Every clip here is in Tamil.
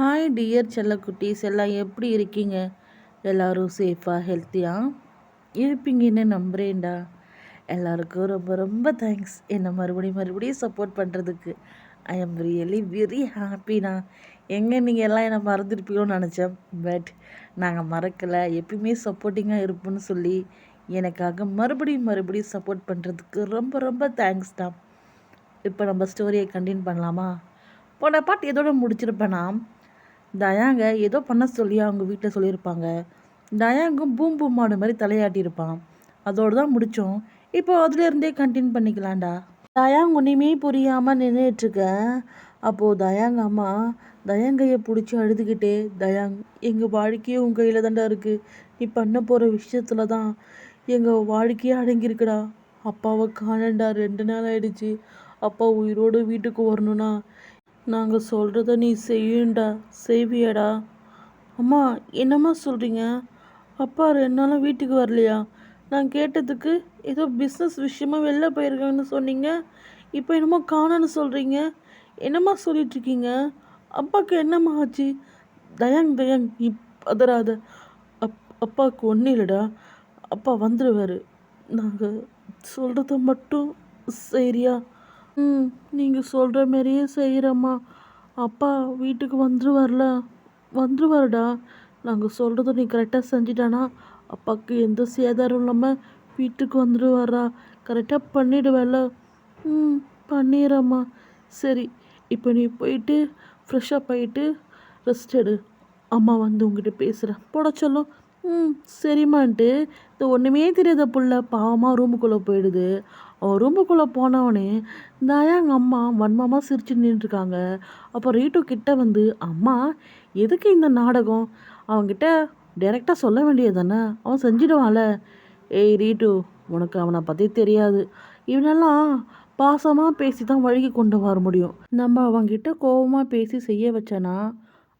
Hi dear செல்லக்குட்டீஸ். எல்லாம் எப்படி இருக்கீங்க? எல்லோரும் சேஃபாக ஹெல்த்தியாக இருப்பீங்கன்னு நம்புகிறேன்டா எல்லாருக்கும் ரொம்ப ரொம்ப தேங்க்ஸ் என்னை மறுபடியும் மறுபடியும் சப்போர்ட் பண்ணுறதுக்கு ஐ எம் ரியலி வெரி ஹாப்பிண்ணா எங்கே நீங்கள் எல்லாம் என்னை மறந்துருப்பீங்களோன்னு நினச்சேன். பட் நாங்கள் மறக்கலை. எப்பயுமே சப்போர்ட்டிங்காக இருப்போம்னு சொல்லி எனக்காக மறுபடியும் மறுபடியும் சப்போர்ட் பண்ணுறதுக்கு ரொம்ப ரொம்ப தேங்க்ஸ் தான் இப்போ நம்ம ஸ்டோரியை கண்டினியூ பண்ணலாமா? போன பாட்டு எதோட முடிச்சிருப்பேனா? தயாங்க ஏதோ பண்ண சொல்லி அவங்க வீட்டில் சொல்லியிருப்பாங்க. தயாங்கும் பூம் பூம் மாடு மாதிரி தலையாட்டியிருப்பான். அதோடு தான் முடித்தோம் இப்போ அதுலேருந்தே கண்டினியூ பண்ணிக்கலாம்டா. தயாங் ஒன்றுமே புரியாமல் நின்றுட்டுருக்க அப்போது தயாங்க அம்மா தயங்கையை பிடிச்சி அழுதுகிட்டே தயாங் எங்கள் வாழ்க்கையே உங்கள் கையில் தாண்டா இருக்குது நீ பண்ண போகிற விஷயத்தில் தான் எங்கள் வாழ்க்கையே அடங்கியிருக்குடா. அப்பாவை காணண்டா ரெண்டு நாள் ஆயிடுச்சு. அப்பா உயிரோடு வீட்டுக்கு வரணும்னா நாங்கள் சொல்கிறத நீ செய்யுண்டா செய்வியடா. அம்மா என்னம்மா சொல்கிறீங்க அப்பா ரெண்டு வீட்டுக்கு வரலையா? நான் கேட்டதுக்கு ஏதோ பிஸ்னஸ் விஷயமா வெளில போயிருக்காங்கன்னு சொன்னீங்க. இப்போ என்னமோ காணன்னு சொல்கிறீங்க என்னம்மா சொல்லிட்டுருக்கீங்க? அப்பாவுக்கு என்னம்மா ஆச்சு? தயாங் தயாங் நீ பதறாத. அப் அப்பாவுக்கு ஒன்றும் இல்லைடா. அப்பா வந்துடுவார் நாங்கள் சொல்கிறத மட்டும் சரியா ம். நீங்கள் சொல்கிற மாரியே செய்கிறேம்மா அப்பா வீட்டுக்கு வந்துருவார்ல. வந்துருவாருடா. நாங்கள் சொல்கிறத நீ கரெக்டாக செஞ்சிட்டானா அப்பாவுக்கு எந்த சேதாரம் இல்லாமல் வீட்டுக்கு வந்துடுவாரா கரெக்டாக பண்ணிடுவேல. ம். பண்ணிடுறேம்மா சரி இப்போ நீ போயிட்டு ஃப்ரெஷ்ஷாக போயிட்டு ரெஸ்ட் எடு. அம்மா வந்து உங்ககிட்ட பேசுகிறேன் போட சொல்லும் ம். சரிம்மான்ட்டு. இந்த ஒன்றுமே தெரியாத புள்ள. பாவமாக ரூமுக்குள்ளே போயிடுது. ரூமுக்குள்ளே போனவனே இந்தாயா எங்கள் அம்மா வன்மமாக சிரிச்சு நின்றுருக்காங்க. அப்போ ரீட்டு கிட்ட வந்து அம்மா எதுக்கு இந்த நாடகம்? அவன்கிட்ட டைரெக்டாக சொல்ல வேண்டியது தானே அவன் செஞ்சிடுவான்ல. ஏய் ரீட்டு உனக்கு அவனை பற்றி தெரியாது. இவனெல்லாம் பாசமாக பேசி தான் வழுகி கொண்டு வர முடியும். நம்ம அவன்கிட்ட கோபமாக பேசி செய்ய வச்சனா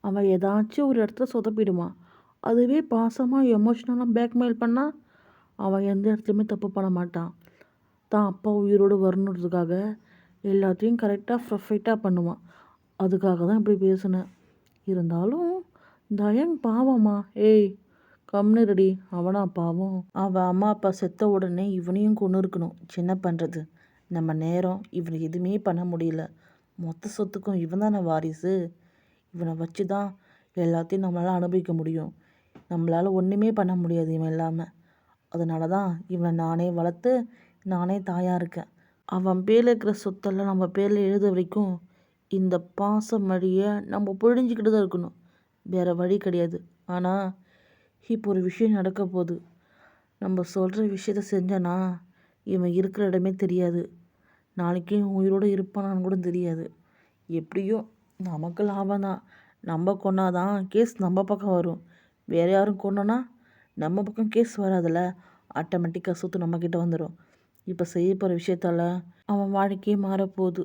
அவன் ஏதாச்சும் ஒரு இடத்துல சொதப்பிடுவான். அதுவே பாசமாக எமோஷ்னலாக பேக்மெயில் பண்ணால் அவன் எந்த இடத்துலையுமே தப்பு பண்ண மாட்டான். தான் அப்பா உயிரோடு வரணுன்றதுக்காக எல்லாத்தையும் கரெக்டாக பர்ஃபெக்டாக பண்ணுவான். அதுக்காக தான் இப்படி பேசினேன். இருந்தாலும் தயங் பாவம்மா ஏய் கம்னு ரெடி அவனா பாவம். அவன் அம்மா அப்பா செத்த உடனே இவனையும் கொண்டு இருக்கணும். சின்ன பண்ணுறது நம்ம நேரம் இவனை எதுவுமே பண்ண முடியல. மொத்த சொத்துக்கும் இவன் தானே வாரிசு. இவனை வச்சு தான் எல்லாத்தையும் நம்மளால் அனுபவிக்க முடியும். நம்மளால் ஒன்றுமே பண்ண முடியாது இவன் இல்லாமல் அதனால தான் இவனை நானே வளர்த்து நானே தாயாக இருக்கேன். அவன் பேரில் இருக்கிற சொத்தெல்லாம் நம்ம பேரில் எழுத வரைக்கும் இந்த பாசம் வழியை நம்ம புழிஞ்சிக்கிட்டு தான் இருக்கணும். வேறு வழி கிடையாது. ஆனால் இப்போ ஒரு விஷயம் நடக்க போகுது. நம்ம சொல்கிற விஷயத்த செஞ்சனா இவன் இருக்கிற இடமே தெரியாது. நாளைக்கு உயிரோடு இருப்பானான்னு கூட தெரியாது. எப்படியோ நமக்கு லாபம் தான். நம்ம கொண்டாதான் கேஸ் நம்ம பக்கம் வரும். வேறு யாரும் கொண்டோன்னா நம்ம பக்கம் கேஸ் வராதில்ல? ஆட்டோமேட்டிக்காக சொத்து நம்மக்கிட்ட வந்துடும் இப்போ செய்ய போகிற விஷயத்தால் அவன் வாழ்க்கையே மாறப்போகுது.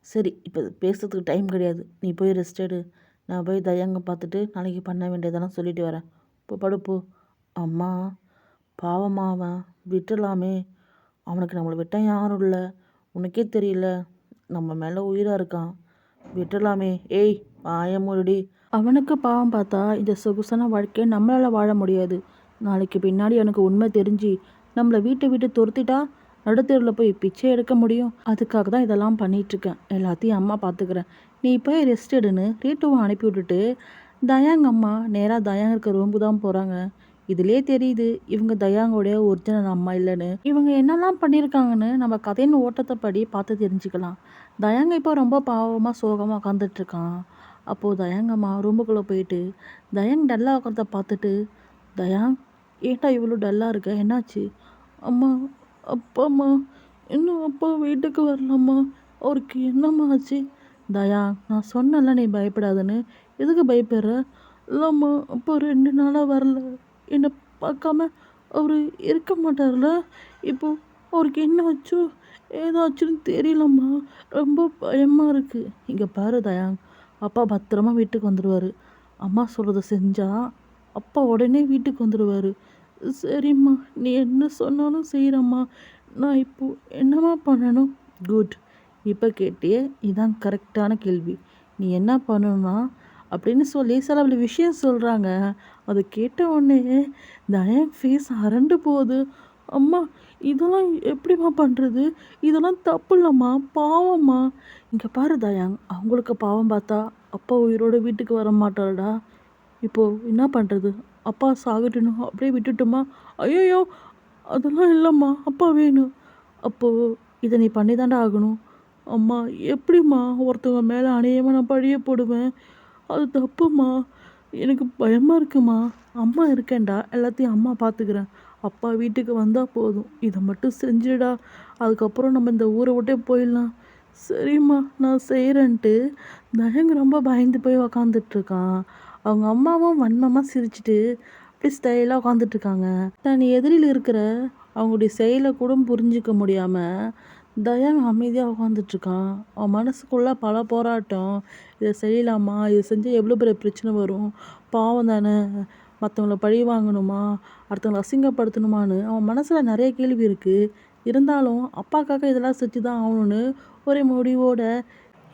சரி இப்போ பேசுறதுக்கு டைம் கிடையாது. நீ போய் ரெஸ்ட் எடு. நான் போய் தயங்க பார்த்துட்டு நாளைக்கு பண்ண வேண்டியதெல்லாம் சொல்லிட்டு வரேன். இப்போ படுப்பு அம்மா பாவமா அவன். விட்டுடலாமே. அவனுக்கு நம்மளை விட்டால் யாரும் இல்லை. உனக்கே தெரியல. நம்ம மேலே உயிராக இருக்கான். விட்டுடலாமே. ஏய் ஆயமுருடி அவனுக்கு பாவம் பார்த்தா இந்த சொகுசான வாழ்க்கையை நம்மளால் வாழ முடியாது. நாளைக்கு பின்னாடி எனக்கு உண்மை தெரிஞ்சு நம்மளை வீட்டை விட்டு துரத்திட்டா நடுத்தெருவில் போய் பிச்சை எடுக்க முடியும். அதுக்காக தான் இதெல்லாம் பண்ணிகிட்ருக்கேன் எல்லாத்தையும் அம்மா பார்த்துக்கிறேன் நீ போய் ரெஸ்ட் எடுன்னு ரீட்டுவை அனுப்பி விட்டுட்டு தயாங் அம்மா நேராக தயாங் இருக்க ரூம்பு தான் போகிறாங்க இதுலேயே தெரியுது இவங்க தயாங்கோடைய ஒரிஜினல் அம்மா இல்லைன்னு. இவங்க என்னெல்லாம் பண்ணியிருக்காங்கன்னு நம்ம கதையின் ஓட்டத்தை படி பார்த்து தெரிஞ்சுக்கலாம். தயாங்க இப்போ ரொம்ப பாவமாக சோகமாக உட்காந்துட்ருக்கான் அப்போது தயாங்கம்மா ரூமுக்குள்ளே போயிட்டு தயாங் டல்லாக உட்காரத பார்த்துட்டு தயாங் ஏட்டா இவ்வளோ டல்லாக இருக்க? என்னாச்சு? அம்மா அப்பாம்மா இன்னும் அப்பா வீட்டுக்கு வரலம்மா அவருக்கு என்னம்மா ஆச்சு? தயா நான் சொன்னல நீ பயப்படாதுன்னு. எதுக்கு பயப்படுற? இல்லைம்மா அப்போ ரெண்டு நாளாக வரல. என்னை பார்க்காம அவர் இருக்க மாட்டார்ல? இப்போ அவருக்கு என்ன ஆச்சோ ஏதாச்சுன்னு தெரியலம்மா. ரொம்ப பயமாக இருக்குது இங்கே பாரு தயா அப்பா பத்திரமா வீட்டுக்கு வந்துடுவார் அம்மா சொல்கிறத செஞ்சால் அப்பா உடனே வீட்டுக்கு வந்துடுவார் சரிம்மா நீ என்ன சொன்னாலும் செய்கிறம்மா நான் இப்போது என்னம்மா பண்ணணும்? குட் இப்போ கேட்டியே இதான் கரெக்டான கேள்வி. நீ என்ன பண்ணணும்னா அப்படின்னு சொல்லி சில பல விஷயம் சொல்கிறாங்க அதை கேட்ட உடனே தயன் ஃபேஸ் அரண்டு போகுது. அம்மா இதெல்லாம் எப்படிம்மா பண்ணுறது இதெல்லாம் தப்பு இல்லைம்மா பாவம்மா. இங்கே பாரு தயாங் அவங்களுக்கு பாவம் பார்த்தா அப்பா உயிரோட வீட்டுக்கு வர மாட்டாள்டா இப்போது என்ன பண்ணுறது அப்பா சாகட்டணும் அப்படியே விட்டுட்டுமா? ஐயோ அதெல்லாம் இல்லைம்மா அப்பா வேணும். அப்போது இதை நீ பண்ணி தாண்டா ஆகணும். அம்மா எப்படிம்மா ஒருத்தவங்க மேலே அணையமாக நான் பழிய போடுவேன்? அது தப்புமா எனக்கு பயமாக இருக்குமா அம்மா இருக்கேன்டா எல்லாத்தையும் அம்மா பார்த்துக்கிறேன் அப்பா வீட்டுக்கு வந்தால் போதும். இதை மட்டும் செஞ்சுடா. அதுக்கப்புறம் நம்ம இந்த ஊரை விட்டே போயிடலாம். சரிம்மா நான் செய்கிறேன்ட்டு தயங்கு ரொம்ப பயந்து போய் உக்காந்துட்ருக்கான் அவங்க அம்மாவும் வன்மமாக சிரிச்சிட்டு அப்படி ஸ்டைலாக உட்காந்துட்ருக்காங்க தன் எதிரில் இருக்கிற அவங்களுடைய செயலை கூட புரிஞ்சிக்க முடியாமல் தயான் அமைதியாக உட்காந்துட்ருக்கான் அவன் மனசுக்குள்ளே பல போராட்டம். இதை செய்யலாமா? இதை செஞ்சால் எவ்வளோ பெரிய பிரச்சனை வரும்? பாவம் தானே. மற்றவங்கள பழி வாங்கணுமா? அடுத்தவங்களை அசிங்கப்படுத்தணுமான்னு அவன் மனசில் நிறைய கேள்வி இருக்குது இருந்தாலும் அப்பாக்காக இதெல்லாம் செஞ்சு தான் ஆகணும்னு ஒரு முடிவோட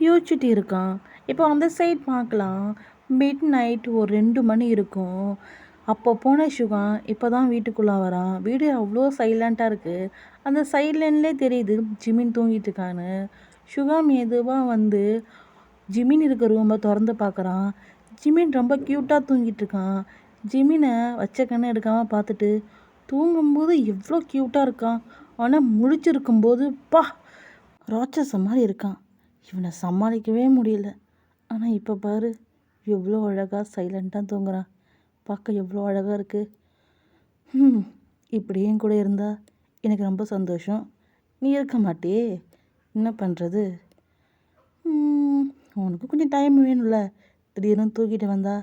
யோசிச்சுட்டு இருக்கான். இப்போ அந்த சைட் பார்க்கலாம். மிட் நைட் ஒரு ரெண்டு மணி இருக்கும். அப்போ போன சுகம் இப்போ தான் வீட்டுக்குள்ளே வரான். வீடு அவ்வளோ சைலண்ட்டாக இருக்குது அந்த சைலண்ட்லேயே தெரியுது ஜிமின் தூங்கிட்டு இருக்கான்னு. சுகம் மெதுவாக வந்து ஜிமின் இருக்க ரூமை திறந்து பார்க்குறான் ஜிமின் ரொம்ப க்யூட்டாக தூங்கிட்டு இருக்கான். ஜிமினை வச்ச கண்ணை எடுக்காமல் பார்த்துட்டு தூங்கும்போது எவ்வளோ க்யூட்டாக இருக்கான். ஆனால் முழிச்சிருக்கும்போது பா ராட்சசம் மாதிரி இருக்கான். இவனை சமாளிக்கவே முடியல. ஆனால் இப்போ பாரு எவ்வளோ அழகாக சைலண்ட்டாக தூங்குறான். பார்க்க எவ்வளோ அழகாக இருக்குது ம் இப்படியும் கூட இருந்தால் எனக்கு ரொம்ப சந்தோஷம். நீ இருக்க மாட்டியே என்ன பண்ணுறது உனக்கு கொஞ்சம் டைம் வேணும்ல. திடீர்னு தூக்கிட்டு வந்தா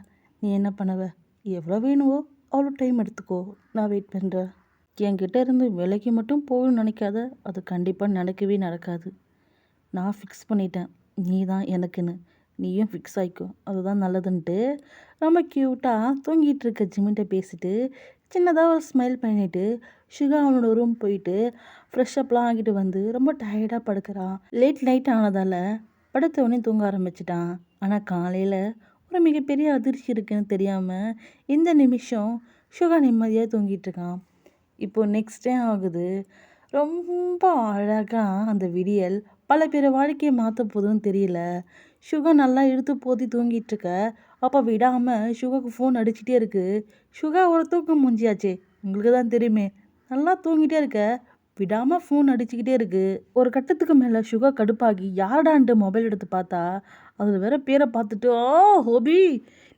நீ என்ன பண்ணுவ? எவ்வளோ வேணுமோ அவ்வளோ டைம் எடுத்துக்கோ. நான் வெயிட் பண்ணுறேன் என்கிட்ட இருந்து விலைக்கு மட்டும் போகணும்னு நினைக்காத. அது கண்டிப்பாக நடக்கவே நடக்காது. நான் ஃபிக்ஸ் பண்ணிட்டேன். நீ தான் எனக்குன்னு. நீயும் ஃபிக்ஸ் ஆகிக்கும் அதுதான் நல்லதுன்ட்டு. ரொம்ப க்யூட்டாக தூங்கிட்டு இருக்க ஜிமின்ட்ட பேசிட்டு சின்னதாக ஒரு ஸ்மைல் பண்ணிட்டு சுகா அவனோட ரூம் போயிட்டு ஃப்ரெஷ்அப்லாம் ஆகிட்டு வந்து ரொம்ப டயர்டாக படுக்கிறான் லேட் நைட் ஆனதால் படுத்தவொடனே தூங்க ஆரம்பிச்சிட்டான். ஆனால் காலையில் ஒரு மிகப்பெரிய அதிர்ச்சி இருக்குன்னு தெரியாமல் இந்த நிமிஷம் சுகா நிம்மதியாக தூங்கிட்டு இருக்கான் இப்போது நெக்ஸ்ட் டே ஆகுது. ரொம்ப அழகாக அந்த விடியல் பல பேர் வாழ்க்கையை மாற்ற போதுன்னு தெரியல. சுகா நல்லா இழுத்து போத்தி தூங்கிட்டு இருக்க அப்போ விடாமல் சுகாவுக்கு ஃபோன் அடிச்சிட்டே இருக்கு. சுகா ஒரு தூக்கம் முஞ்சியாச்சே. உங்களுக்கு தான் தெரியுமே. நல்லா தூங்கிட்டே இருக்க. விடாமல் ஃபோன் அடிச்சுக்கிட்டே இருக்கு. ஒரு கட்டத்துக்கு மேலே சுகா கடுப்பாகி யாரடான்ட்டு மொபைல் எடுத்து பார்த்தா? அதில் வேற பேரை பார்த்துட்டு ஓ ஹோபி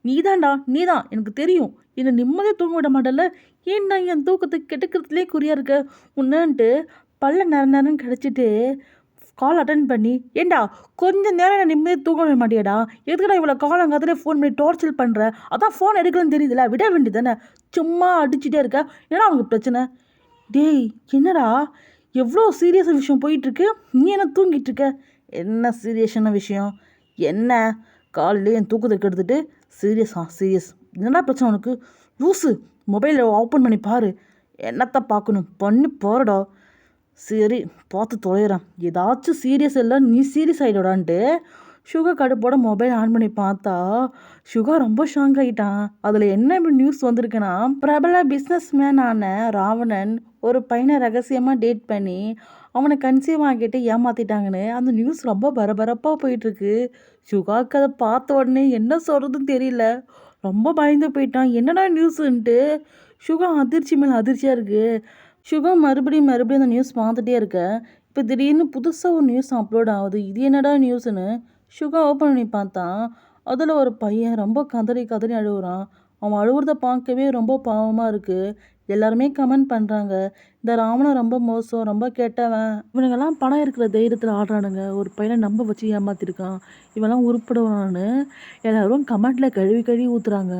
நீதான்டா நீதான் எனக்கு தெரியும். என்னை நிம்மதியாக தூங்க விட மாட்டல ஏன்டா என் தூக்கத்தை கெட்டுக்கிறதுலே குறியாக இருக்க? உன்னன்ட்டு பல்ல நேரம் நேரம் கிடச்சிட்டு கால் அட்டன் பண்ணி ஏண்டா கொஞ்ச நேரம் நான் நிம்மதியாக தூங்க விட எதுக்குடா இவ்வளோ காலங்காத்திலே ஃபோன் பண்ணி டார்ச்சர் பண்ணுறேன் அதான் ஃபோன் எடுக்கலன்னு தெரியுதுல விட வேண்டியது தானே சும்மா அடிச்சுட்டே இருக்க. என்னடா அவனுக்கு பிரச்சனை? டேய் என்னடா? எவ்வளோ சீரியஸான விஷயம் போயிட்டுருக்கு. நீ என்ன தூங்கிட்டு இருக்க? என்ன சீரியஸான விஷயம்? என்ன? காலையிலே என் தூக்கத்தை கெடுத்துட்டு சீரியஸா சீரியஸ் என்னடா பிரச்சனை உனக்கு? லூஸு மொபைலை ஓப்பன் பண்ணி பாரு. என்னத்தை பார்க்கணும்? பண்ணி போகிறடா சரி பார்த்து தொலைகிறேன் ஏதாச்சும் சீரியஸ் இல்லை நீ சீரியஸ் ஆகிடடான்ட்டு சுகர் கடுப்போட மொபைல் ஆன் பண்ணி பார்த்தா சுகர் ரொம்ப ஷாங் ஆகிட்டான் அதில் என்ன நியூஸ் வந்திருக்குன்னா பிரபல பிஸ்னஸ் மேனான ராவணன் ஒரு பையனை ரகசியமாக டேட் பண்ணி அவனை கன்சீவ் ஆகிட்டு ஏமாற்றிட்டாங்கன்னு அந்த நியூஸ் ரொம்ப பரபரப்பாக போயிட்டுருக்கு. சுகாக்கு அதை பார்த்த உடனே என்ன சொல்கிறதுன்னு தெரியல. ரொம்ப பயந்து போயிட்டான். என்னடா நியூஸுன்ட்டு சுகா அதிர்ச்சி மேலே அதிர்ச்சியாக இருக்குது சுகா மறுபடியும் மறுபடியும் அந்த நியூஸ் பார்த்துட்டே இருக்க. இப்போ திடீர்னு புதுசாக ஒரு நியூஸ் அப்லோட் ஆகுது. இது என்னடா நியூஸ்னு சுகா ஓப்பன் பண்ணி பார்த்தான் அதில் ஒரு பையன் ரொம்ப கதறி கதறி அழுகுறான் அவன் அழுகுறத பார்க்கவே ரொம்ப பாவமாக இருக்குது எல்லாருமே கமெண்ட் பண்ணுறாங்க இந்த ராவணன் ரொம்ப மோசம் ரொம்ப கெட்டவன். இவனுங்கெல்லாம் பணம் இருக்கிற தைரியத்தில் ஆடுறானுங்க. ஒரு பையனை நம்ப வச்சு ஏமாத்திருக்கான். இவெல்லாம் உருப்படுவான்னு எல்லோரும் கமெண்ட்டில் கழுவி கழுவி ஊற்றுறாங்க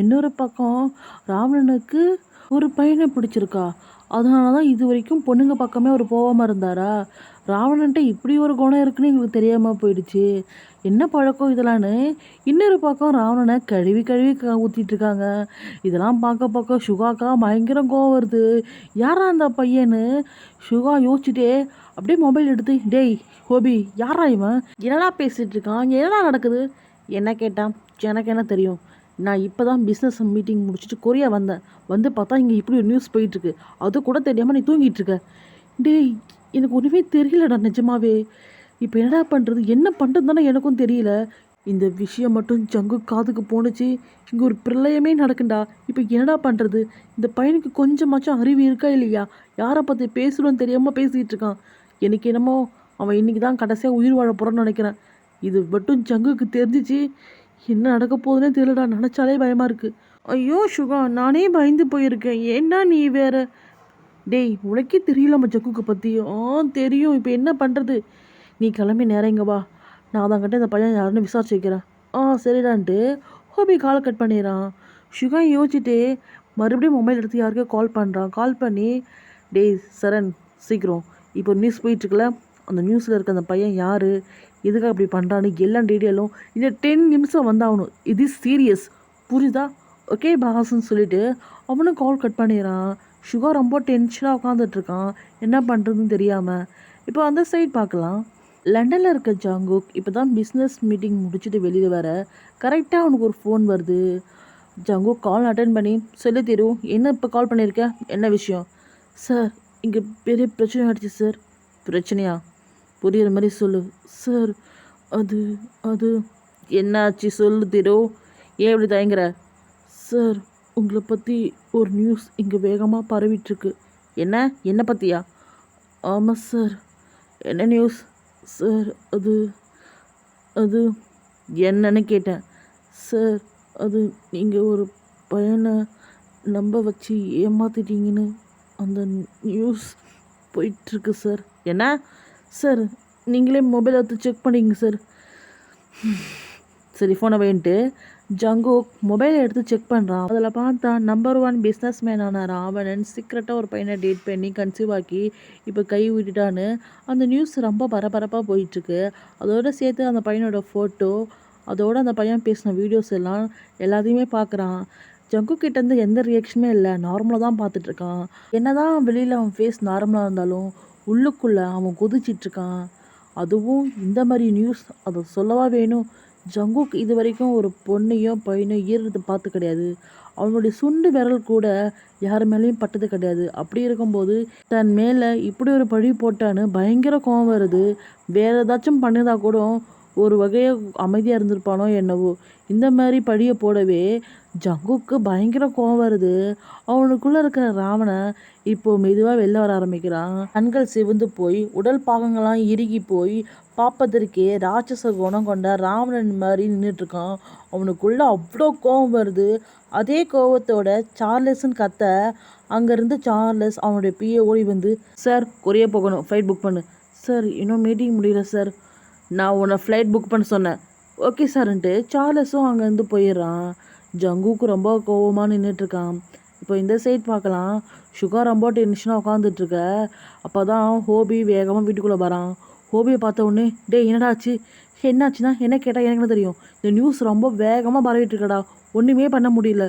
இன்னொரு பக்கம் ராவணனுக்கு ஒரு பையனை பிடிச்சிருக்கா? அதனால தான் இது வரைக்கும் பொண்ணுங்க பக்கமே ஒரு போகாமல் இருந்தாரா? ராவணன்ட்ட இப்படி ஒரு குணம் இருக்குன்னு எங்களுக்கு தெரியாமல் போயிடுச்சு. என்ன பழக்கம் இதெல்லாம்னு இன்னொரு பக்கம் ராவணனை கழுவி கழுவி க ஊற்றிட்டு இருக்காங்க இதெல்லாம் பார்க்க பார்க்க சுகாக்கா பயங்கர கோவம் வருது. யாரா அந்த பையன்னு? சுகா யோசிச்சுட்டே அப்படியே மொபைல் எடுத்து டேய் ஹோபி யாரா இவன்? என்னடா பேசிகிட்டு இருக்கான் என்னடா நடக்குது? என்ன கேட்டான்? எனக்கு என்ன தெரியும். நான் இப்போ தான் பிஸ்னஸ் மீட்டிங் முடிச்சுட்டு கொரியா வந்தேன். வந்து பார்த்தா இங்கே இப்படி ஒரு நியூஸ் போயிட்டுருக்கு. அது கூட தெரியாமல் நீ தூங்கிட்டு இருக்க. டேய் எனக்கு ஒன்றுமே தெரியலடா நிஜமாவே. இப்போ என்னடா பண்ணுறது என்ன பண்ணுறது தானே எனக்கும் தெரியல. இந்த விஷயம் மட்டும் ஜங்கு காதுக்கு போணுச்சு. இங்கே ஒரு பிரளயமே நடக்குண்டா. இப்போ என்னடா பண்ணுறது இந்த பையனுக்கு கொஞ்சமாச்சும் அறிவு இருக்கா இல்லையா? யாரை பற்றி பேசுகிறோன்னு தெரியாமல் பேசிகிட்டு இருக்கான். எனக்கு என்னமோ அவன் இன்றைக்கி தான் கடைசியாக உயிர் வாழ போகிறான்னு நினைக்கிறேன். இது மட்டும் ஜங்குக்கு தெரிஞ்சிச்சு. என்ன நடக்க போகுதுன்னே தெரியலடா. நினச்சாலே பயமாக இருக்குது ஐயோ சுகா நானே பயந்து போயிருக்கேன். ஏன்னா நீ வேற? டேய் உனக்கே தெரியலம்மா ஜக்குக்கு பற்றி ஆ தெரியும். இப்போ என்ன பண்ணுறது நீ கிளம்பி நேரம் இங்கே வா. நான் அதங்கிட்ட இந்த பையன் யாருன்னு விசாரிச்சு வைக்கிறேன். ஆ சரிடான்ட்டு ஹோபி கால் கட் பண்ணிடுறான். சுகா யோசிச்சுட்டு மறுபடியும் மொபைல் எடுத்து யாருக்கோ கால் பண்ணுறான் கால் பண்ணி டேய் சரண் சீக்கிரம். இப்போ நியூஸ் போயிட்டுருக்குல அந்த நியூஸில் இருக்க அந்த பையன் யார்? எதுக்காக அப்படி பண்ணுறான்னு எல்லா டீட்டெயிலும் இந்த டென் நிமிஷம் வந்தாகணும். இது சீரியஸ் புரியுதா? ஓகே பாஸ்ன்னு சொல்லிட்டு அவனும் கால் கட் பண்ணிடுறான். சுகா ரொம்ப டென்ஷனாக உட்காந்துட்ருக்கான் என்ன பண்ணுறதுன்னு தெரியாமல் இப்போ அந்த சைட் பார்க்கலாம். லண்டனில் இருக்க ஜாங்குக் இப்போ தான் பிஸ்னஸ் மீட்டிங் முடிச்சுட்டு வெளியில் வர கரெக்டாக அவனுக்கு ஒரு ஃபோன் வருது. ஜாங்குக் கால் அட்டன் பண்ணி சொல்லி தரும் என்ன இப்போ கால் பண்ணியிருக்க என்ன விஷயம்? சார் இங்கே பெரிய பிரச்சனை ஆகிடுச்சு சார் பிரச்சனையா? புரிகிற மாதிரி சொல்லு. சார் அது அது என்னாச்சு சொல்லு திரோ. ஏன் இப்படி தயங்குற? சார் உங்களை பற்றி ஒரு நியூஸ் இங்கே வேகமாக பரவிட்டுருக்கு. என்ன? என்னை பற்றியா ஆமாம் சார் என்ன நியூஸ் சார் அது அது என்னன்னு கேட்டேன். சார் அது நீங்கள் ஒரு பையனை நம்ப வச்சு ஏமாத்திட்டீங்கன்னு அந்த நியூஸ் போயிட்டுருக்கு சார். என்ன? சார் நீங்களே மொபைல் எடுத்து செக் பண்ணிங்க சார். சரி ஃபோனை வேண்ட்டு ஜங்கோ மொபைலை எடுத்து செக் பண்ணுறான் அதில் பார்த்தா நம்பர் ஒன் பிஸ்னஸ் மேனான ராவணன் சீக்கிரட்டாக ஒரு பையனை டேட் பண்ணி கன்சீவ் ஆக்கி இப்போ கை விட்டுட்டான்னு அந்த நியூஸ் ரொம்ப பரபரப்பாக போயிட்டுருக்கு. அதோட சேர்த்து அந்த பையனோட ஃபோட்டோ அதோட அந்த பையன் பேசின வீடியோஸ் எல்லாம் எல்லாத்தையுமே பார்க்குறான். ஜங்கு கிட்டேருந்து எந்த ரியாக்ஷனுமே இல்லை. நார்மலாக தான் பார்த்துட்ருக்கான் என்னதான் வெளியில் அவன் ஃபேஸ் நார்மலாக இருந்தாலும் உள்ளுக்குள்ளே அவன் குதிச்சிட்ருக்கான். அதுவும் இந்த மாதிரி நியூஸ் அதை சொல்லவா வேணும்? ஜங்குக் இது வரைக்கும் ஒரு பொண்ணையோ பையனோ ஈர்றது பார்த்து கிடையாது. அவனுடைய சுண்டு விரல் கூட யார் மேலேயும் பட்டது கிடையாது. அப்படி இருக்கும்போது தன் மேலே இப்படி ஒரு பழி போட்டான்னு பயங்கர கோவம் வருது. வேற ஏதாச்சும் பண்ணியிருந்தா கூட ஒரு வகையை அமைதியாக இருந்திருப்பானோ என்னவோ. இந்த மாதிரி பழியை போடவே ஜங்குக்கு பயங்கர கோவம் வருது. அவனுக்குள்ளே இருக்கிற ராவணன் இப்போ மெதுவாக வெளில வர ஆரம்பிக்கிறான். கண்கள் சிவந்து போய் உடல் பாகங்கள்லாம் இறுகி போய் பார்ப்பதற்கே ராட்சச குணம் கொண்ட ராவணன் மாதிரி நின்றுட்டுருக்கான் அவனுக்குள்ள அவ்வளோ கோவம் வருது. அதே கோவத்தோட சார்லஸ்ன்னு கத்த அங்கேருந்து சார்லஸ் அவனுடைய பிஏ ஓடி வந்து சார் கொரியா போகணும். ஃப்ளைட் புக் பண்ணு. சார் இன்னும் மீட்டிங் முடியல சார். நான் உன்னை ஃப்ளைட் புக் பண்ண சொன்னேன். ஓகே சார்ன்ட்டு. சார்லஸும் அங்கேருந்து போயிடுறான். ஜங்குக்கு ரொம்ப கோவமாக நின்றுட்டுருக்கான் இப்போ இந்த சைட் பார்க்கலாம். சுகர் ரொம்ப டென்ஷனாக உட்காந்துட்ருக்க அப்போ தான் ஹோபி வேகமாக வீட்டுக்குள்ளே வரான். ஹோபியை பார்த்த உடனே டேய் என்னடா ஆச்சு? என்னாச்சுன்னா என்ன கேட்டால் எனக்கு தெரியும். இந்த நியூஸ் ரொம்ப வேகமாக பரவிட்டு இருக்கடா ஒன்றுமே பண்ண முடியல.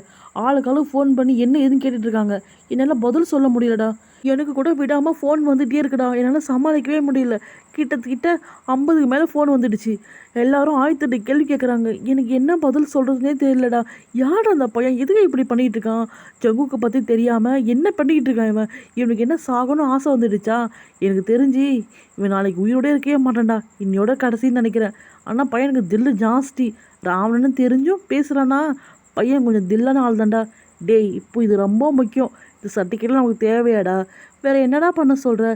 ஆளுக்காலும் ஃபோன் பண்ணி என்ன ஏதுன்னு கேட்டுட்ருக்காங்க. என்னால் பதில் சொல்ல முடியலடா. எனக்கு கூட விடாமல் ஃபோன் வந்துகிட்டே இருக்குடா. என்னால் சமாளிக்கவே முடியல. கிட்டத்தட்ட ஐம்பதுக்கு மேலே ஃபோன் வந்துடுச்சு. எல்லாரும் ஆயிரத்தெட்டு கேள்வி கேட்குறாங்க எனக்கு என்ன பதில் சொல்கிறதுனே தெரியலடா. யார் அந்த பையன்? எதுக்கு இப்படி பண்ணிகிட்டு இருக்கான்? ஜகுக்கு பற்றி தெரியாமல் என்ன பண்ணிக்கிட்டு இருக்கான் இவன்? இவனுக்கு என்ன சாகணும்னு ஆசை வந்துடுச்சா? எனக்கு தெரிஞ்சு இவன் நாளைக்கு உயிரோடே இருக்கவே மாட்டான்டா. இன்னையோட கடைசின்னு நினைக்கிறேன். ஆனால் பையனுக்கு தில்லு ஜாஸ்தி. ராவணன்னு தெரிஞ்சும் பேசுகிறானா பையன் கொஞ்சம் தில்லான ஆள் தான்டா டேய் இப்போ இது ரொம்ப முக்கியம். இந்த சர்டிஃபிகேட்லாம் நமக்கு தேவையாடா. வேறு என்னடா பண்ண சொல்கிற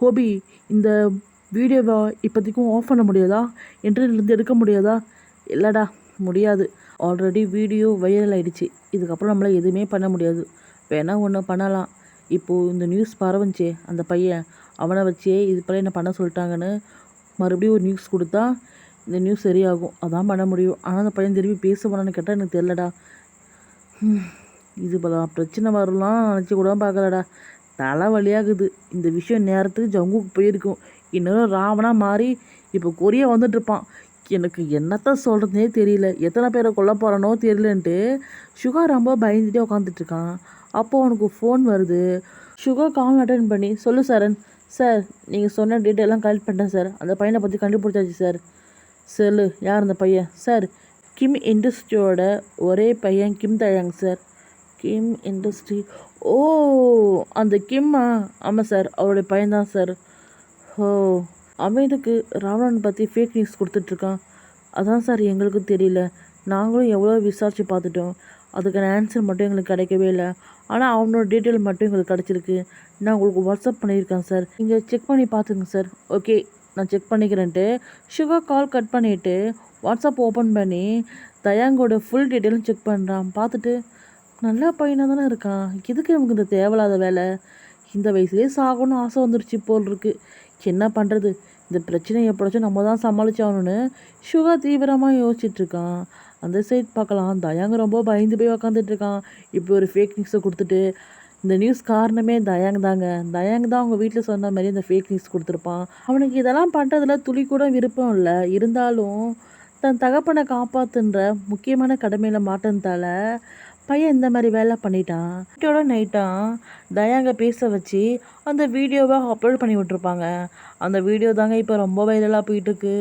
ஹோபி இந்த வீடியோவை இப்போதைக்கும் ஆஃப் பண்ண முடியாதா? இன்டர்நெட்லேருந்து எடுக்க முடியாதா? இல்லைடா முடியாது. ஆல்ரெடி வீடியோ வைரல் ஆகிடுச்சு இதுக்கப்புறம் நம்மளால் எதுவுமே பண்ண முடியாது. வேணால் ஒன்று பண்ணலாம். இப்போது இந்த நியூஸ் பரவஞ்சே அந்த பையன். அவனை வச்சே இது போல் என்ன பண்ண சொல்லிட்டாங்கன்னு மறுபடியும் ஒரு நியூஸ் கொடுத்தா இந்த நியூஸ் சரியாகும். அதான் பண்ண முடியும். ஆனால் அந்த பையன் திரும்பி பேசுவானான்னு கேட்டால் எனக்கு தெரிலடா இது பல பிரச்சனை வரலாம் நினச்சி கூட பார்க்கலடா. தலைவலியாகுது இந்த விஷயம் நேரத்துக்கு ஜங்குக்கு போயிருக்கும். இன்னும் ராவணா மாறி இப்போ கொரியா வந்துட்டுருப்பான். எனக்கு என்னத்தான் சொல்கிறதுனே தெரியல. எத்தனை பேரை கொல்ல போகிறானோ தெரியலன்ட்டு சுகா ரொம்ப பயந்துட்டே உட்காந்துட்ருக்கான் அப்போது அப்போ அவனுக்கு ஃபோன் வருது. சுகா கால் அட்டன் பண்ணி சொல்லு சரண். சார் நீங்கள் சொன்ன டீட்டெயிலாம் கலெக்ட் பண்ணிட்டேன் சார். அந்த பையனை பற்றி கண்டுபிடிச்சாச்சு சார். சொல்லு யார் அந்த பையன்? சார் கிம் இண்டஸ்ட்ரியோட ஒரே பையன் கிம் தயாங் சார். கிம் இண்டஸ்ட்ரி ஓ அந்த கிம்மா ஆமாம் சார் அவருடைய பையன்தான் சார் ஓ அமைதுக்கு ராவணன் பற்றி ஃபேக் நியூஸ் கொடுத்துட்ருக்கான் அதான் சார் எங்களுக்கும் தெரியல. நாங்களும் எவ்வளோ விசாரித்து பார்த்துட்டோம். அதுக்கான ஆன்சர் மட்டும் எங்களுக்கு கிடைக்கவே இல்லை. ஆனால் அவனோட டீட்டெயில் மட்டும் எங்களுக்கு கிடச்சிருக்கு. நான் உங்களுக்கு வாட்ஸ்அப் பண்ணியிருக்கேன் சார் நீங்கள் செக் பண்ணி பார்த்துங்க சார் ஓகே நான் செக் பண்ணிக்கிறேன்ட்டு சுகர் கால் கட் பண்ணிவிட்டு வாட்ஸ்அப் ஓப்பன் பண்ணி தயாங்கோட ஃபுல் டீட்டெயிலும் செக் பண்ணுறான் பார்த்துட்டு நல்லா பையனாக தானே இருக்கான். எதுக்கு நமக்கு இந்த தேவையில்லாத வேலை? இந்த வயசுலேயே சாகணும்னு ஆசை வந்துருச்சு போல் இருக்கு. என்ன பண்ணுறது இந்த பிரச்சனையை எப்படிச்சும் நம்ம தான் சமாளிச்சாகணும்னு சுகா தீவிரமாக யோசிச்சிட்ருக்கான் அந்த சைட் பார்க்கலாம். தயாங்க ரொம்ப பயந்து போய் உக்காந்துட்ருக்கான் இப்போ ஒரு ஃபேக் நியூஸை கொடுத்துட்டு இந்த நியூஸ் காரணமே தயாங் தாங்க. தயாங் தான் அவங்க வீட்டில் சொன்ன மாதிரி இந்த ஃபேக் நியூஸ் கொடுத்துருப்பான். அவனுக்கு இதெல்லாம் பண்ணுறதுல துளி கூட விருப்பம் இல்லை. இருந்தாலும் தன் தகப்பனை காப்பாத்துன்ற முக்கியமான கடமையில் மாட்டினதால பையன் இந்த மாதிரி வேலை பண்ணிட்டான். நைட்டோட நைட்டாக தயாங்க பேச வச்சு அந்த வீடியோவை அப்லோட் பண்ணி விட்ருப்பாங்க அந்த வீடியோ தாங்க இப்போ ரொம்ப வைரலாக போயிட்டுருக்கு.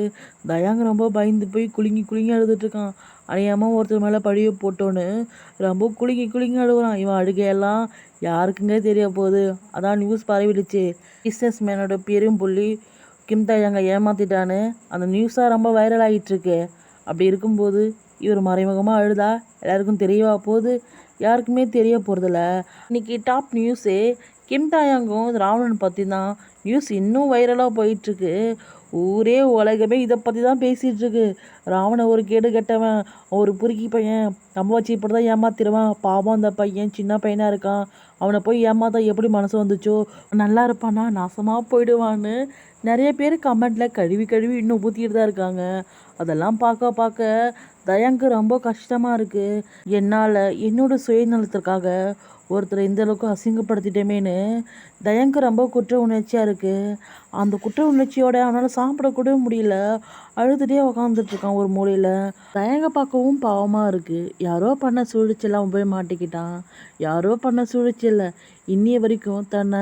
தயாங்க ரொம்ப பயந்து போய் குலுங்கி குலுங்கி அழுதுட்ருக்கான் அநியாயமாக ஒருத்தர் மேலே படியை போட்டோன்னு ரொம்ப குலுங்கி குலுங்கி அழுகுறான். இவன் அழுகையெல்லாம் யாருக்குங்க தெரிய போகுது? அதான் நியூஸ் பரவிடுச்சு. பிஸ்னஸ் மேனோட பெரும் புள்ளி கிம் தயாங்க ஏமாத்திட்டான்னு அந்த நியூஸாக ரொம்ப வைரல் ஆகிட்டுருக்கு அப்படி இருக்கும்போது இவர் மறைமுகமாக அழுதா? எல்லாருக்கும் தெரியவா போகுது? யாருக்குமே தெரிய போகிறதில்ல இன்னைக்கு டாப் நியூஸே கிம் தாயாங்கும் ராவணன் பற்றி தான் நியூஸ் இன்னும் வைரலாக போயிட்டுருக்கு. ஊரே உலகமே இதை பற்றி தான் பேசிகிட்ருக்கு ராவண ஒரு கேடு கெட்டவன் ஒரு புருக்கி பையன் நம்ம வச்சு இப்படி தான் ஏமாத்திடுவான். பாவம் அந்த பையன் சின்ன பையனாக இருக்கான். அவனை போய் ஏமாத்தா எப்படி மனசு வந்துச்சோ? நல்லா இருப்பானா? நாசமாக போயிடுவான்னு நிறைய பேர் கமெண்ட்டில் கழுவி கழுவி இன்னும் ஊற்றிட்டு தான் இருக்காங்க. அதெல்லாம் பார்க்க பார்க்க தயாங்கு ரொம்ப கஷ்டமாக இருக்குது என்னால் என்னோட சுயநலத்திற்காக ஒருத்தரை இந்த அளவுக்கு அசிங்கப்படுத்திட்டேமேன்னு தயங்கு ரொம்ப குற்ற உணர்ச்சியாக இருக்குது அந்த குற்ற உணர்ச்சியோட அவனால் சாப்பிடக்கூட முடியல. அழுதுகிட்டே உக்காந்துட்ருக்கான் ஒரு மூலையில். தயங்க பார்க்கவும் பாவமாக இருக்குது யாரோ பண்ண சூழ்ச்சியில் அவன் போய் மாட்டிக்கிட்டான். யாரோ பண்ண சூழ்ச்சியில் இன்னிய வரைக்கும் தன்னை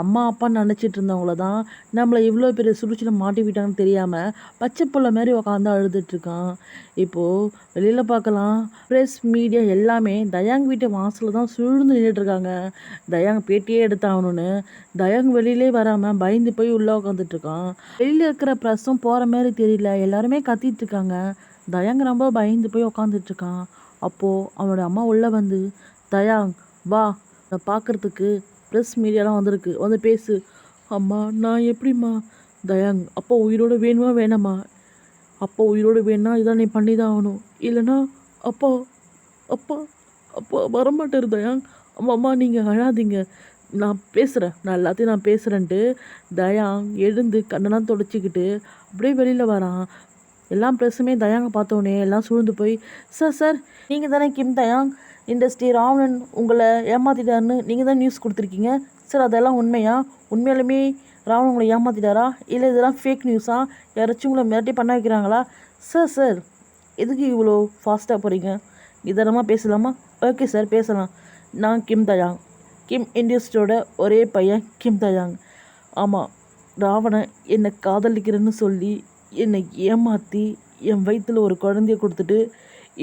அம்மா அப்பா நினச்சிட்டு இருந்தவங்கள தான் நம்மளை இவ்வளோ பெரிய சுழிச்சில் மாட்டி விட்டாங்கன்னு தெரியாமல் பச்சை புள்ள மாதிரி உக்காந்து அழுதுட்ருக்கான் இப்போது வெளியில் பார்க்கலாம். ப்ரெஸ் மீடியா எல்லாமே தயாங் வீட்டு வாசலில் தான் சூழ்ந்து இருக்காங்க தயாங் பேட்டியே எடுத்தாகணும்னு. தயாங் வெளியிலே வராமல் பயந்து போய் உள்ளே உட்காந்துட்ருக்கான் வெளியில் இருக்கிற ப்ரெஸ்ஸும் போகிற மாதிரி தெரியல. எல்லாருமே கத்திட்டு இருக்காங்க தயாங் ரொம்ப பயந்து போய் உட்காந்துட்ருக்கான் அப்போது அவனோட அம்மா உள்ளே வந்து தயாங் வா. பார்க்குறதுக்கு ப்ரெஸ் மீடியாலாம் வந்திருக்கு. வந்து பேசு. அம்மா நான் எப்படிம்மா? தயாங் அப்போ உயிரோடு வேணுமா வேணாமா? அப்போ உயிரோடு வேணும்னா இதான் நீ பண்ணி தான் ஆகணும். இல்லைன்னா அப்பா அப்பா அப்பா வரமாட்டார் தயாங். அம்மா நீங்கள் அழாதீங்க. நான் பேசுகிறேன் நான் எல்லாத்தையும் நான் பேசுகிறேன்ட்டு தயாங் எழுந்து கண்ணெல்லாம் தொடச்சிக்கிட்டு அப்படியே வெளியில் வரான். எல்லாம் ப்ரெஸ்ஸுமே தயாங்க பார்த்தோன்னே எல்லாம் சூழ்ந்து போய் சார் சார் நீங்கள் தானே கிம் தயாங் இண்டஸ்ட்ரி ராவணன் உங்களை ஏமாற்றிட்டாருன்னு நீங்கள் தான் நியூஸ் கொடுத்துருக்கீங்க. சார் அதெல்லாம் உண்மையா? உண்மையிலுமே ராவணன் உங்களை ஏமாற்றிட்டாரா இல்லை இதெல்லாம் ஃபேக் நியூஸா யாராச்சும் உங்களை மிரட்டி பண்ண வைக்கிறாங்களா? சார் சார் எதுக்கு இவ்வளோ ஃபாஸ்ட்டாக போகிறீங்க நிதானமாக பேசலாமா? ஓகே சார் பேசலாம். நான் கிம் தயாங். கிம் இண்டஸ்ட்ரியோட ஒரே பையன் கிம் தயாங். ஆமாம் ராவணன் என்னை காதலிக்கிறேன்னு சொல்லி என்னை ஏமாற்றி என் வயிற்றில் ஒரு குழந்தைய கொடுத்துட்டு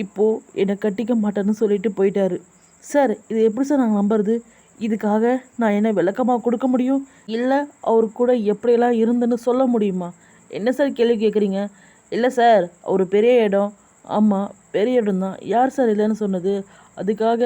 இப்போது என்னை கட்டிக்க மாட்டேன்னு சொல்லிட்டு போயிட்டாரு. சார் இது எப்படி சார் நாங்கள் நம்புறது? இதுக்காக நான் என்ன விளக்கமாக கொடுக்க முடியும்? இல்லை அவர் கூட எப்படியெல்லாம் இருந்தேன்னு சொல்ல முடியுமா? என்ன சார் கேள்வி கேட்குறீங்க இல்லை சார் அவர் பெரிய இடம் ஆமாம் பெரிய இடம் தான் யார் சார் இல்லைன்னு சொன்னது? அதுக்காக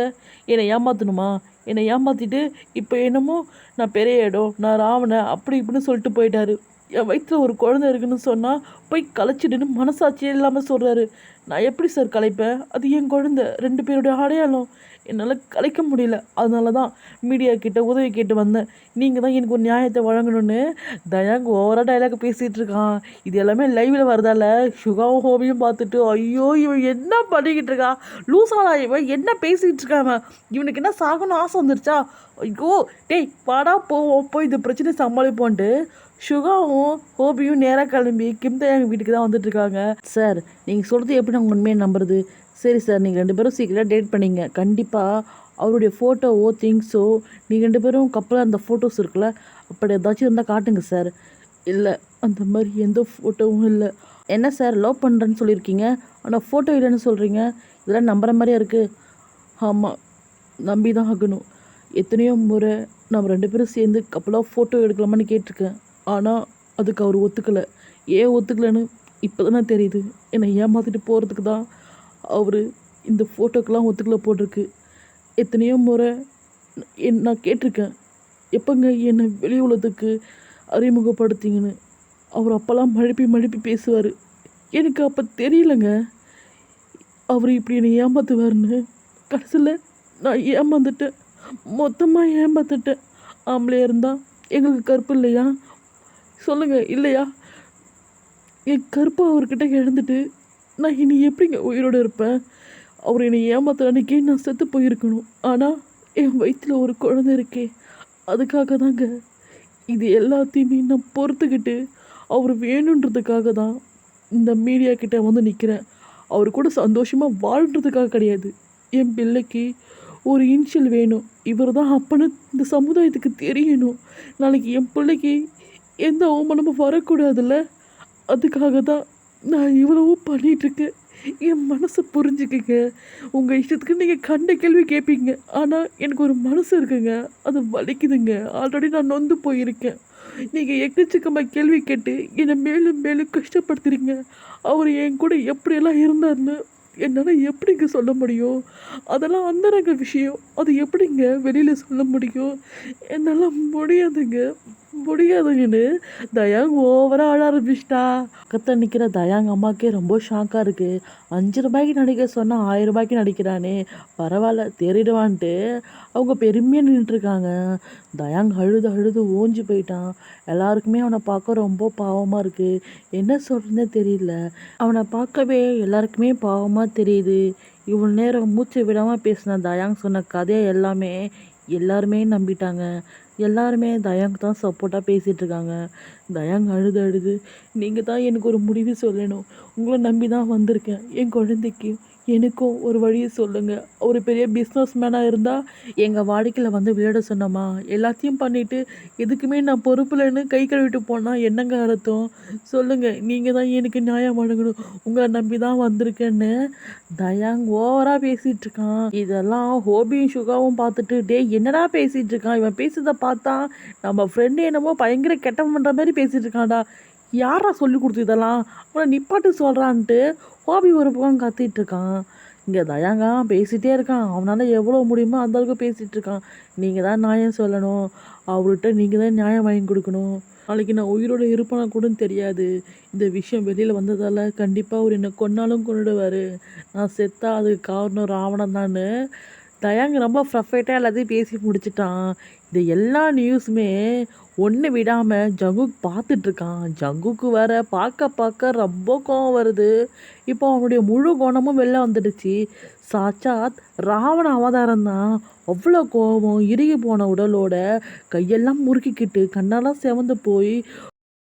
என்னை ஏமாற்றணுமா என்னை ஏமாற்றிட்டு இப்போ என்னமோ நான் பெரிய இடம் நான் ராவணன் அப்படி இப்படின்னு சொல்லிட்டு போயிட்டாரு. என் வயிற்றில் ஒரு குழந்தை இருக்குன்னு சொன்னால் போய் கலைச்சிடுன்னு மனசாட்சியே இல்லாமல் சொல்கிறாரு நான் எப்படி சார் கலைப்பேன்? அது என் குழந்தை ரெண்டு பேருடைய அடையாளம். என்னால் கலைக்க முடியல. அதனால தான் மீடியா கிட்ட உதவி கேட்டு வந்தேன். நீங்கள் தான் எனக்கு ஒரு நியாயத்தை வழங்கணும்னு தயாங்க ஓவராக டைலாக் பேசிகிட்டு இருக்கான். இது எல்லாமே லைவில் வரதால? சுகாவும் ஹோமியும் பார்த்துட்டு ஐயோ இவன் என்ன பண்ணிக்கிட்டு இருக்கான்? லூசாடா இவன். என்ன பேசிகிட்டு இருக்கான் இவனுக்கு என்ன சாகணும் ஆசை வந்துருச்சா? ஐயோ டேய் பாடா போவோம். போய் இந்த பிரச்சனை சமாளிப்போன்ட்டு சுகாவும் ஹோபியும் நேராக கிளம்பி கிம் எங்கள் வீட்டுக்கு தான் வந்துட்டுருக்காங்க. சார் நீங்கள் சொல்கிறது எப்படி நாங்கள் உண்மையை நம்புறது? சரி சார் நீங்கள் ரெண்டு பேரும் சீக்கிரம் டேட் பண்ணிங்க. கண்டிப்பாக அவருடைய ஃபோட்டோவோ திங்ஸோ நீங்கள் ரெண்டு பேரும் கப்பலாக அந்த ஃபோட்டோஸ் இருக்குல்ல அப்படி ஏதாச்சும் இருந்தால் காட்டுங்க சார். இல்லை அந்த மாதிரி எந்த ஃபோட்டோவும் இல்லை. என்ன சார் லவ் பண்ணுறேன்னு சொல்லியிருக்கீங்க? ஆனால் ஃபோட்டோ இல்லைன்னு சொல்கிறீங்க இதெல்லாம் நம்புகிற மாதிரியா இருக்குது ஆமாம் நம்பி தான் ஆகணும். எத்தனையோ முறை நம்ம ரெண்டு பேரும் சேர்ந்து கப்பலாக ஃபோட்டோ எடுக்கலாமான்னு கேட்டிருக்கேன். ஆனால் அதுக்கு அவர் ஒத்துக்கலை. ஏன் ஒத்துக்கலைன்னு இப்போ தானே தெரியுது. என்னை ஏமாற்றிட்டு போகிறதுக்கு தான் அவர் இந்த ஃபோட்டோக்கெலாம் ஒத்துக்கலை போட்டிருக்கு. எத்தனையோ முறை என் நான் கேட்டிருக்கேன். எப்போங்க என்னை வெளி உலகத்துக்கு அறிமுகப்படுத்திங்கன்னு. அவர் அப்போல்லாம் மழுப்பி மழுப்பி பேசுவார். எனக்கு அப்போ தெரியலங்க. அவர் இப்படி என்னை ஏமாத்துவாருன்னு. கடைசியில் நான் ஏமாந்துட்டேன். மொத்தமாக ஏமாந்துட்டேன் ஆம்பளையாக இருந்தால் எங்களுக்கு கருப்பு இல்லையா? சொல்லுங்கள் இல்லையா? என் கருப்பா அவர்கிட்ட இழந்துட்டு நான் இனி எப்படிங்க உயிரோடு இருப்பேன்? அவர் என்னை ஏமாத்துற அன்னைக்கு நான் செத்து போயிருக்கணும். ஆனால் என் வயிற்றுல ஒரு குழந்தை இருக்கே அதுக்காக தாங்க. இது எல்லாத்தையுமே நான் பொறுத்துக்கிட்டு அவர் வேணுன்றதுக்காக தான் இந்த மீடியா கிட்டே வந்து நிற்கிறேன் அவர் கூட சந்தோஷமாக வாழ்கிறதுக்காக கிடையாது. என் பிள்ளைக்கு ஒரு இன்ஷியல் வேணும். இவர் தான் அப்பன்னு இந்த சமுதாயத்துக்கு தெரியணும். நாளைக்கு என் பிள்ளைக்கு எந்த அவமானமும் வரக்கூடாதுல்ல? அதுக்காக தான் நான் இவ்வளவோ பண்ணிகிட்ருக்கேன் என் மனசை புரிஞ்சுக்குங்க. உங்கள் இஷ்டத்துக்கு நீங்கள் கண்ட கேள்வி கேட்பீங்க ஆனால் எனக்கு ஒரு மனசு இருக்குங்க. அது வலிக்குதுங்க. ஆல்ரெடி நான் நொந்து போயிருக்கேன். நீங்கள் எக்கச்சக்கமாக கேள்வி கேட்டு என்னை மேலும் மேலும் கஷ்டப்படுத்துறீங்க. அவர் என் கூட எப்படியெல்லாம் இருந்தார்னு என்னால் எப்படிங்க சொல்ல முடியும்? அதெல்லாம் அந்தரங்க விஷயம். அது எப்படிங்க வெளியில் சொல்ல முடியும்? என்னால் முடியாதுங்க. முடியாதுங்கன்னு தயாங் ஓவராக ஆட ஆரம்பிச்சிட்டா. பக்கத்தில் நிற்கிற தயாங் அம்மாக்கே ரொம்ப ஷாக்காக இருக்குது அஞ்சு ரூபாய்க்கு நடிக்க சொன்னால் ஆயிரம் ரூபாய்க்கு நடிக்கிறானே. பரவாயில்ல தேறிடுவான்ட்டு அவங்க பெருமையாக நின்றுட்டுருக்காங்க தயாங் அழுது அழுது ஓஞ்சு போயிட்டான். எல்லாருக்குமே அவனை பார்க்க ரொம்ப பாவமாக இருக்குது என்ன சொல்கிறதுனே தெரியல. அவனை பார்க்கவே எல்லாருக்குமே பாவமாக தெரியுது. இவ்வளோ நேரம் மூச்சு விடாமல் பேசின தயாங் சொன்ன கதையை எல்லாமே எல்லாருமே நம்பிட்டாங்க. எல்லாருமே தயாங்கு தான் சப்போர்ட்டாக பேசிகிட்டு இருக்காங்க தயாங் அழுது அழுது நீங்கள் தான் எனக்கு ஒரு முடிவு சொல்லணும். உங்களை நம்பி தான் வந்திருக்கேன். என் குழந்தைக்கு எனக்கும் ஒரு வழியை சொல்லுங்கள் ஒரு பெரிய பிஸ்னஸ் மேனாக இருந்தால் எங்கள் வாடிக்கையில் வந்து விளையாட சொன்னோமா எல்லாத்தையும் பண்ணிவிட்டு எதுக்குமே நான் பொறுப்புலன்னு கை கழுவிட்டு போனால் என்னங்க அர்த்தம்? சொல்லுங்கள் நீங்கள் தான் எனக்கு நியாயம் வழங்கணும். உங்களை நம்பி தான் வந்திருக்கேன்னு தயாங் ஓவராக பேசிகிட்டு இருக்கான். இதெல்லாம் ஹோபியும் சுகாவும் பார்த்துட்டு டேய் என்னடா பேசிகிட்டு இருக்கான்? இவன் பேசுறதை பார்த்தா நம்ம ஃப்ரெண்டு என்னமோ பயங்கர கெட்டம் பண்ணுற மாதிரி பேசிகிட்டு இருக்கான்டா. யாரா சொல்லி கொடுத்து இதெல்லாம்? உன்னை நிப்பாட்டு சொல்கிறான்ட்டு ஹோபி ஒரு பக்கம் கத்திட்டு இருக்கான். இங்கே தயாங்கா பேசிகிட்டே இருக்கான். அவனால் எவ்வளோ முடியுமோ அந்தளவுக்கு பேசிகிட்ருக்கான் பேசிகிட்டு இருக்கான். நீங்கள் தான் நியாயம் சொல்லணும். அவர்கிட்ட நீங்கள் தான் நியாயம் வாங்கி கொடுக்கணும். நாளைக்கு நான் உயிரோட இருப்பேனா கூட தெரியாது. இந்த விஷயம் வெளியில் வந்ததால் கண்டிப்பாக அவர் என்னை கொன்னாலும் கொண்டுடுவார் நான் செத்தா அதுக்கு காரணம் ராவணன் தான்னு. தயாங்க ரொம்ப ப்ரஃபெக்டாக எல்லாத்தையும் பேசி முடிச்சிட்டான். இந்த எல்லா நியூஸுமே ஒன்று விடாமல் ஜங்குக் பார்த்துட்ருக்கான் ஜங்குக்கு வேற பார்க்க பார்க்க ரொம்ப கோவம் வருது. இப்போ அவனுடைய முழு குணமும் வெளில வந்துடுச்சு. சாட்சாத் ராவண அவதாரம் தான். அவ்வளோ கோபம் இறுகி போன உடலோட கையெல்லாம் முறுக்கிக்கிட்டு கண்ணெல்லாம் செவந்து போய்